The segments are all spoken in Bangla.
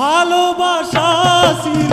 ভালোবাসা ছিল।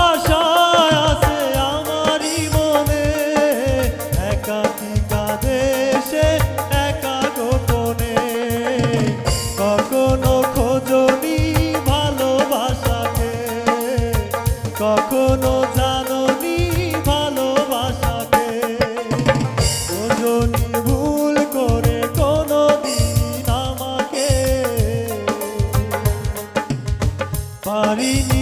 Navidad.